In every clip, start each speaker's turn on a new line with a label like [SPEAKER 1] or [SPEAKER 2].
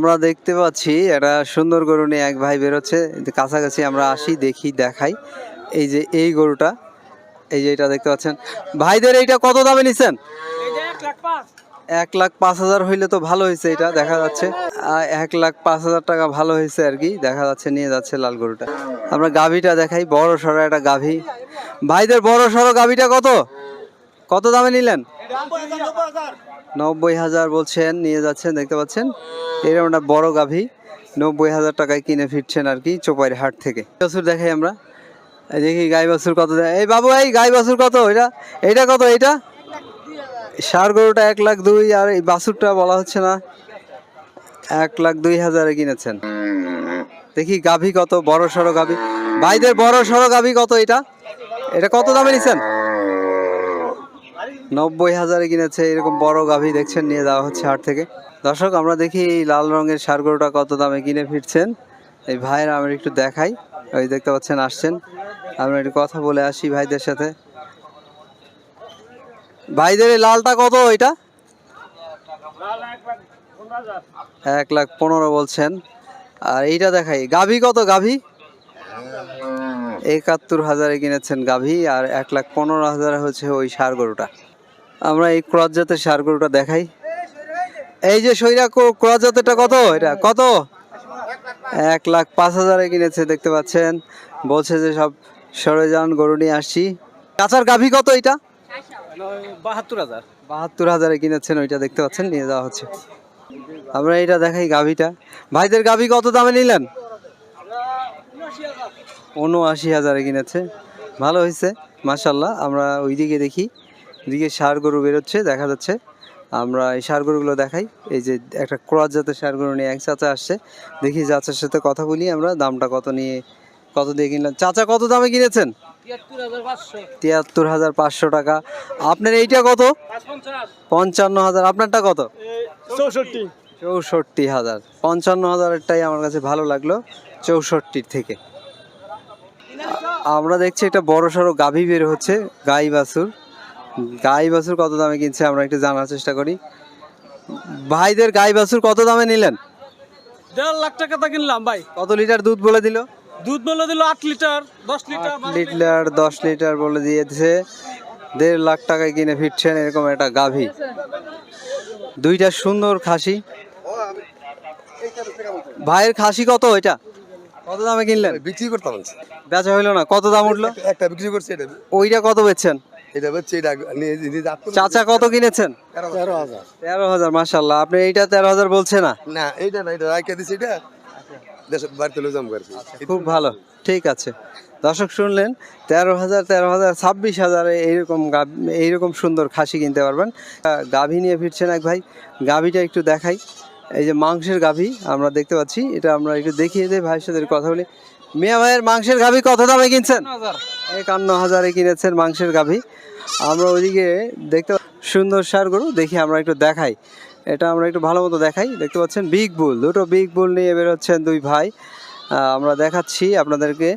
[SPEAKER 1] আমরা দেখতে পাচ্ছি একটা সুন্দর গরু নিয়ে এক ভাই বেরোচ্ছে। কাছাকাছি আমরা আসি, দেখি, দেখাই। এই যে এই গরুটা, এই যে এটা দেখতে পাচ্ছেন। ভাইদের এইটা কত দামে নিছেন? এক লাখ পাঁচ হাজার হইলে তো ভালো হয়েছে এটা, দেখা যাচ্ছে। এক লাখ পাঁচ হাজার টাকা ভালো হয়েছে আর কি, দেখা যাচ্ছে, নিয়ে যাচ্ছে লাল গরুটা। আমরা গাভীটা দেখাই, বড় সড়ো একটা গাভী। ভাইদের বড় সড়ো গাভীটা কত? কত দামে নিলেন? নব্বই হাজার বলছেন, নিয়ে যাচ্ছেন, দেখতে পাচ্ছেন। এরকম একটা বড় গাভী, নব্বই হাজার টাকায় কিনে ফিরছেন আর কি চোপাইয়ের হাট থেকে। বাছুর দেখাই আমরা। দেখি গাই বাছুর কত এই বাবু, এই গাই বাছুর কত? এটা এটা কত? এটা সার গরুটা এক লাখ দুই, আর এই বাছুরটা বলা হচ্ছে না, এক লাখ দুই হাজারে কিনেছেন। দেখি গাভী কত? বড় সড়ো গাভী। ভাইদের বড় সড়ো গাভী কত এটা? এটা কত দামে নিছেন? নব্বই হাজারে কিনেছে, এরকম বড় গাভী দেখছেন, নিয়ে যাওয়া হচ্ছে হাট থেকে। দর্শক, আমরা দেখি এই লাল রঙের সার গরুটা কত দামে কিনে ফিরছেন। এই ভাইয়েরা, আমরা একটু দেখাই। ওই দেখতে পাচ্ছেন, আসছেন। আমরা একটু কথা বলে আসি ভাইদের সাথে। ভাইদের এই লালটা কত এটা? এক লাখ পনেরো বলছেন। আর এইটা দেখাই, গাভী কত গাভী? একাত্তর হাজারে কিনেছেন গাভী, আর এক লাখ পনেরো হাজারে হচ্ছে ওই সার গরুটা আমরা এই ক্রস জাতের সার গরুটা দেখাই। এই যে সৈরা ক্রস জাতেরটা কত? এটা কত? এক লাখ পাঁচ হাজারে কিনেছে দেখতে পাচ্ছেন। বলছে যে সব সরে যান গরু নিয়ে আসছি। কাঁচার গাভী কত এটা?
[SPEAKER 2] বাহাত্তর হাজার।
[SPEAKER 1] বাহাত্তর হাজারে কিনেছেন ওইটা দেখতে পাচ্ছেন নিয়ে যাওয়া হচ্ছে। আমরা এইটা দেখাই গাভীটা। ভাইদের গাভী কত দামে নিলেন? উনআশি হাজারে কিনেছে। ভালো হয়েছে মাশাল্লাহ। আমরা ওইদিকে দেখি। ওইদিকে সার গরু বেরোচ্ছে দেখা যাচ্ছে। আমরা এই সার গরুগুলো দেখাই। এই যে একটা ক্রস জাতের সার গরু নিয়ে এক চাচা আসছে। দেখি চাচার সাথে কথা বলি আমরা দামটা কত নিয়ে কত দিয়ে কিনলাম? চাচা কত দামে কিনেছেন?
[SPEAKER 2] তিয়াত্তর হাজার পাঁচশো
[SPEAKER 1] টাকা। আপনার এইটা কত? পঞ্চান্ন হাজার। আপনারটা কত?
[SPEAKER 2] চৌষট্টি।
[SPEAKER 1] চৌষট্টি হাজার। পঞ্চান্ন হাজারেরটাই আমার কাছে ভালো লাগল চৌষট্টির থেকে। আমরা দেখছি একটা বড় সড়ো গাভী বের হচ্ছে গাই বাছুর। গাই বাছুর কত দামে কিনছে আমরা একটু জানার চেষ্টা করি। ভাইদের গাই বাছুর কত দামে নিলেন?
[SPEAKER 2] দেড় লাখ টাকা তা কিনলাম ভাই।
[SPEAKER 1] কত লিটার দুধ বলে দিল?
[SPEAKER 2] দুধ বলে দিল আট লিটার দশ লিটার
[SPEAKER 1] লিটার দশ লিটার বলে দিয়েছে। দেড় লাখ টাকায় কিনে ফিরছেন এরকম একটা গাভী। দুইটা সুন্দর খাসি। ভাইয়ের খাসি কত এটা? কত দামে কিনলেন?
[SPEAKER 3] বিক্রি করতে।
[SPEAKER 1] বেচা হইল না কত দাম উঠল?
[SPEAKER 3] একটা বিক্রি করছি এটা।
[SPEAKER 1] ওইটা কত বেচছেন?
[SPEAKER 3] এটা হচ্ছে।
[SPEAKER 1] চাচা কত কিনেছেন?
[SPEAKER 3] তেরো হাজার।
[SPEAKER 1] তেরো হাজার মাসাল্লাহ আপনি এইটা তেরো হাজার বলছে না?
[SPEAKER 3] না এইটা না এটা রাইখা দিছি এটা দেশ বাড়িতে লয়ে করছি
[SPEAKER 1] খুব ভালো। ঠিক আছে। দর্শক শুনলেন? তেরো হাজার তেরো হাজার ছাব্বিশ হাজারে এইরকম গাভ- এইরকম সুন্দর খাসি কিনতে পারবেন। গাভী নিয়ে ফিরছেন এক ভাই। গাভীটা একটু দেখাই। এই যে মাংসের গাভী আমরা দেখতে পাচ্ছি। এটা আমরা একটু দেখিয়ে দিই ভাইয়ের সাথে কথা বলি। মিয়া ভাইয়ের মাংসের গাভী কত দামে কিনছেন? একান্ন হাজারে কিনেছেন মাংসের গাভী। আমরা ওইদিকে দেখতে সুন্দর সার গরু, দেখি আমরা একটু দেখাই। এটা আমরা একটু ভালো মতো দেখাই। দেখতে পাচ্ছেন বিগ বুল, দুটো বিগ বুল নিয়ে বেরোচ্ছেন দুই ভাই। আমরা দেখাচ্ছি আপনাদেরকে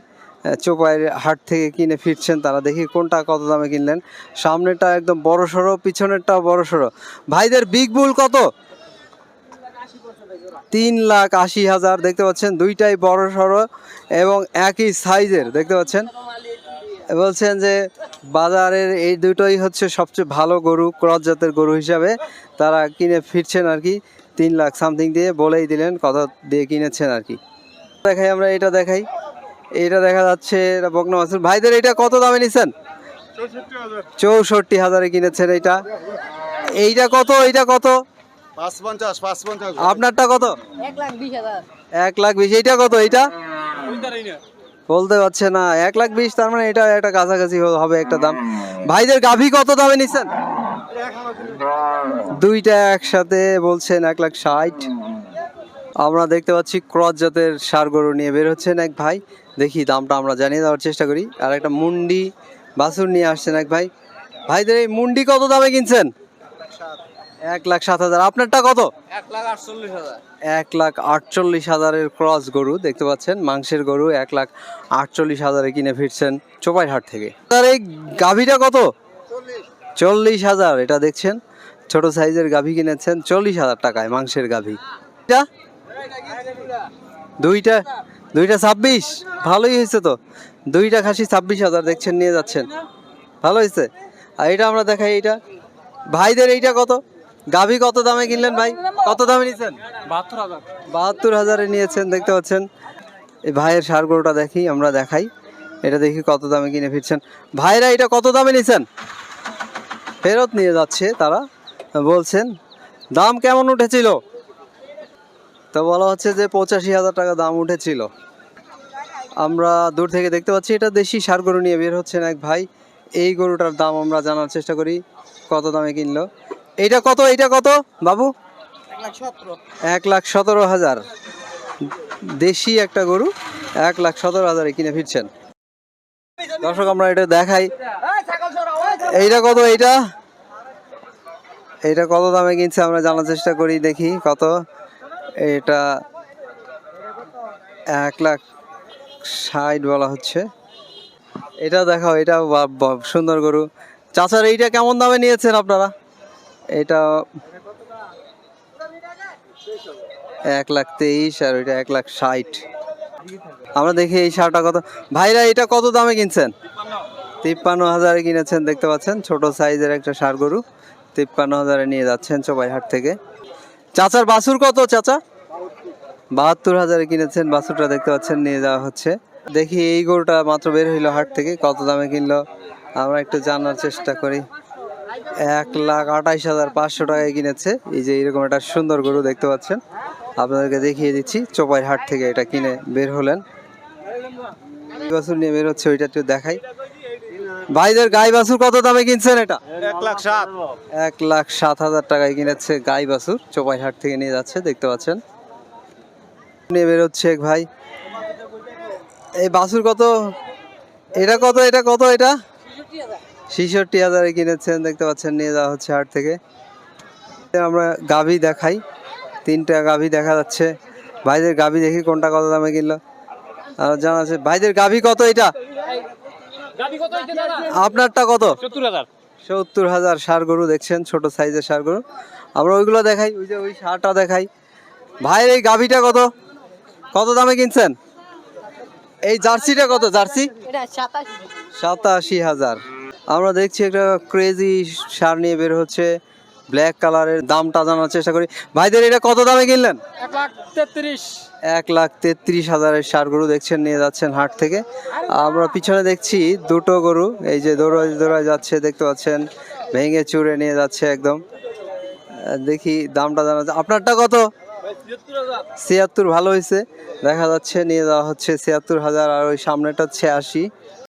[SPEAKER 1] চোপাইয়ের হাট থেকে কিনে ফিরছেন তারা। দেখি কোনটা কত দামে কিনলেন। সামনেটা একদম বড় সড়ো, পিছনেরটাও বড় সড়ো। ভাইদের বিগ বুল কত? তিন লাখ আশি হাজার, দেখতে পাচ্ছেন দুইটাই বড় সড়ো এবং একই সাইজের, দেখতে পাচ্ছেন। বলছেন যে বাজারের এই দুটোই হচ্ছে সবচেয়ে ভালো গরু ক্রস জাতের গরু হিসাবে। তারা কিনে ফিরছেন আর কি তিন লাখ সামথিং দিয়ে বলেই দিলেন কত দিয়ে কিনেছেন আর কি। দেখাই আমরা এটা দেখাই। এটা দেখা যাচ্ছে এটা বকনা মাসুর ভাইদের এটা কত দামে নিছেন? চৌষট্টি হাজারে কিনেছেন এইটা এইটা কত এইটা কত?
[SPEAKER 3] পঞ্চাশ পাঁচ পঞ্চাশ
[SPEAKER 1] আপনারটা কত?
[SPEAKER 4] এক লাখ বিশ হাজার।
[SPEAKER 1] এক লাখ বিশ এইটা কত এইটা? বলতে পারছে না। এক লাখ বিশ, তার মানে এটা একটা কাছাকাছি হবে একটা দাম। ভাইদের গাভী কত দামে নিচ্ছেন দুইটা একসাথে বলছেন এক লাখ ষাট। আমরা দেখতে পাচ্ছি ক্রস জাতের সার গরু নিয়ে বের হচ্ছেন এক ভাই। দেখি দামটা আমরা জানিয়ে দেওয়ার চেষ্টা করি। আর একটা মুন্ডি বাছুর নিয়ে আসছেন এক ভাই। ভাইদের এই মুন্ডি কত দামে কিনছেন? এক লাখ সাত হাজার। আপনারটা কত?
[SPEAKER 2] এক লাখ আটচল্লিশ হাজার।
[SPEAKER 1] এক লাখ আটচল্লিশ হাজারের ক্রস গরু দেখতে পাচ্ছেন মাংসের গরু এক লাখ আটচল্লিশ হাজারে কিনে ফিরছেন চোপাইহাট থেকে। তার এই গাভীটা কত? চল্লিশ হাজার এটা দেখছেন ছোট সাইজের গাভী কিনেছেন চল্লিশ হাজার টাকায় মাংসের গাভী। এটা? দুইটা দুইটা ছাব্বিশ ভালোই হয়েছে তো। দুইটা খাসি ছাব্বিশ হাজার দেখছেন নিয়ে যাচ্ছেন। ভালো হয়েছে? আর এটা আমরা দেখাই এইটা। ভাইদের এইটা কত? গাভী কত দামে কিনলেন ভাই? কত দামে নিয়েছেন?
[SPEAKER 2] বাহাত্তর হাজার।
[SPEAKER 1] বাহাত্তর হাজারে নিয়েছেন দেখতে পাচ্ছেন। এই ভাইয়ের সার গরুটা দেখি আমরা দেখাই। এটা দেখি কত দামে কিনে ফিরছেন। ভাইরা এটা কত দামে নিয়েছেন? ফেরত নিয়ে যাচ্ছে তারা। বলছেন দাম কেমন উঠেছিল? তো বলা হচ্ছে যে পঁচাশি হাজার টাকা দাম উঠেছিল। আমরা দূর থেকে দেখতে পাচ্ছি এটা দেশি সার গরু নিয়ে বের হচ্ছেন এক ভাই। এই গরুটার দাম আমরা জানার চেষ্টা করি কত দামে কিনলো। এইটা কত? এইটা কত? বাবু? এক লাখ সতেরো। হাজার। দেশি একটা গরু এক লাখ সতেরো হাজারে কিনে ফিরছেন। দর্শক আমরা এটা দেখাই। এইটা কত এইটা? এইটা কত দামে কিনছে আমরা জানার চেষ্টা করি দেখি কত। এটা এক লাখ ষাট বলা হচ্ছে। এটা দেখাও এটা সুন্দর গরু। চাচার এইটা কেমন দামে নিয়েছেন আপনারা? এটা এক লাখ তেইশ আর ওইটা এক লাখ ষাট। আমরা দেখি এই সারটা কত। ভাইরা, এটা কত দামে কিনছেন? তিপ্পান্ন হাজারে কিনেছেন, দেখতে পাচ্ছেন? ছোট সাইজের একটা সার গরু। তিপ্পান্ন হাজারে নিয়ে যাচ্ছেন চোবাইহাট থেকে। চাচার বাছুর কত, চাচা? বাহাত্তর হাজারে কিনেছেন, বাছুরটা দেখতে পাচ্ছেন, নিয়ে যাওয়া হচ্ছে। দেখি এই গরুটা মাত্র বের হইল হাট থেকে, কত দামে কিনলো? আমরা একটু জানার চেষ্টা করি। এক লাখ আঠাইশ হাজার পাঁচশো টাকায় কিনেছে। এই যে এরকম একটা সুন্দর গরু দেখতে পাচ্ছেন। আপনাদেরকে দেখিয়ে দিচ্ছি চোপাই হাট থেকে এটা কিনে বের হলেন। বাছুর নিয়ে বের হচ্ছে ওইটা একটু দেখাই। ভাইদের গাই বাছুর কত দামে কিনছেন এটা?
[SPEAKER 2] এক লাখ সাত।
[SPEAKER 1] এক লাখ সাত হাজার টাকায় কিনেছে গাই বাছুর চোপাই হাট থেকে নিয়ে যাচ্ছে দেখতে পাচ্ছেন। নিয়ে বের হচ্ছে এক ভাই। এই বাছুর কত? এটা কত? এটা কত এটা? ছেষট্টি হাজারে কিনেছেন দেখতে পাচ্ছেন নিয়ে যাওয়া হচ্ছে হাট থেকে। আমরা গাভী দেখাই। তিনটা গাভী দেখা যাচ্ছে। ভাইদের গাভী দেখি কোনটা কত দামে কিনলো। আর জানা আছে ভাইদের গাভী কত এটা? আপনারটা কত?
[SPEAKER 2] সত্তর হাজার।
[SPEAKER 1] সার গরু দেখছেন ছোট সাইজের সার গরু। আমরা ওইগুলো দেখাই ওই যে ওই সারটা দেখাই। ভাইয়ের এই গাভীটা কত? কত দামে কিনছেন? এই জার্সিটা কত? জার্সি?
[SPEAKER 4] সাতাশি
[SPEAKER 1] হাজার। আমরা দেখছি একটা ক্রেজি সার নিয়ে বের হচ্ছে ব্ল্যাক কালারের দামটা জানার চেষ্টা করি। ভাইদের এটা কত দামে কিনলেন?
[SPEAKER 2] এক লাখ তেত্রিশ।
[SPEAKER 1] এক লাখ তেত্রিশ হাজারের সার গরু দেখছেন নিয়ে যাচ্ছেন হাট থেকে। আমরা পিছনে দেখছি দুটো গরু এই যে দৌড়ায় দৌড়ায় যাচ্ছে দেখতে পাচ্ছেন ভেঙে চুরে নিয়ে যাচ্ছে একদম। দেখি দামটা জানা আপনারটা কত? ছিয়াত্তর ভালো হয়েছে। দেখা যাচ্ছে নিয়ে যাওয়া হচ্ছে ছিয়াত্তর হাজার আর ওই সামনেটা আশি